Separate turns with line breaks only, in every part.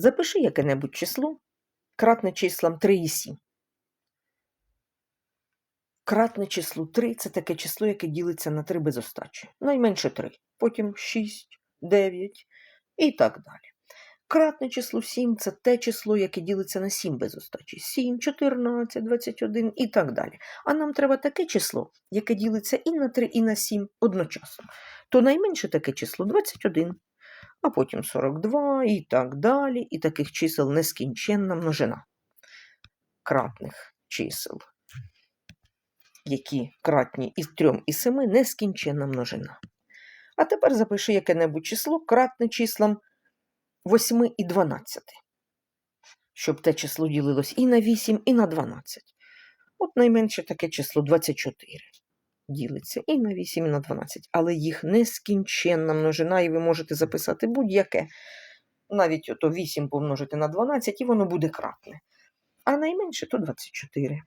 Запиши яке-небудь число, кратне числам 3 і 7. Кратне число 3 це таке число, яке ділиться на 3 без остачі. Найменше 3, потім 6, 9 і так далі. Кратне число 7 це те число, яке ділиться на 7 без остачі. 7, 14, 21 і так далі. А нам треба таке число, яке ділиться і на 3, і на 7 одночасно. То найменше таке число 21, а потім 42 і так далі. І таких чисел нескінченна множина. Кратних чисел, які кратні із 3 і 7, нескінченна множина. А тепер запиши яке-небудь число, кратне числам 8 і 12. Щоб те число ділилось і на 8, і на 12. От найменше таке число 24. Ділиться і на 8, і на 12. Але їх нескінченна множина, і ви можете записати будь-яке. Навіть ото 8 помножити на 12, і воно буде кратне. А найменше то 24.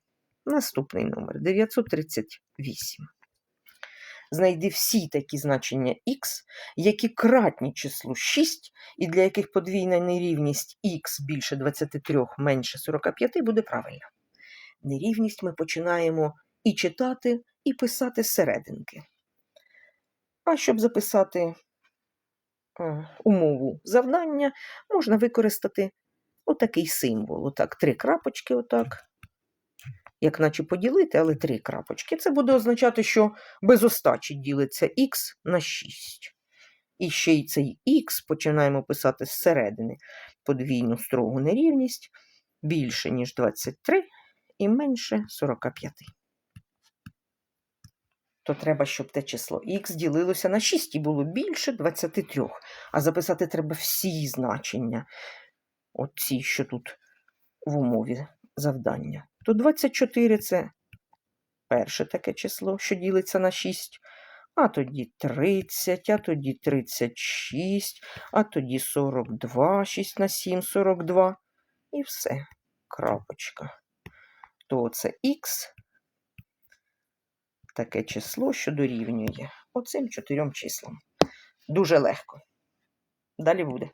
Наступний номер 938. Знайди всі такі значення х, які кратні числу 6, і для яких подвійна нерівність х більше 23 менше 45 буде правильна. Нерівність ми починаємо і читати, і писати зсерединки. А щоб записати е, умову завдання, можна використати отакий символ. Отак, три крапочки, отак. Як наче поділити, але три крапочки. Це буде означати, що без остачі ділиться х на 6. І ще й цей х починаємо писати зсередини подвійну строгу нерівність більше, ніж 23 і менше 45. То треба, щоб те число х ділилося на 6 і було більше 23. А записати треба всі значення, оці, що тут в умові завдання. То 24 це перше таке число, що ділиться на 6, а тоді 30, а тоді 36, а тоді 42, 6 на 7, 42. І все. Крапочка. То це х, таке число, що дорівнює оцим чотирьом числам. Дуже легко. Далі буде.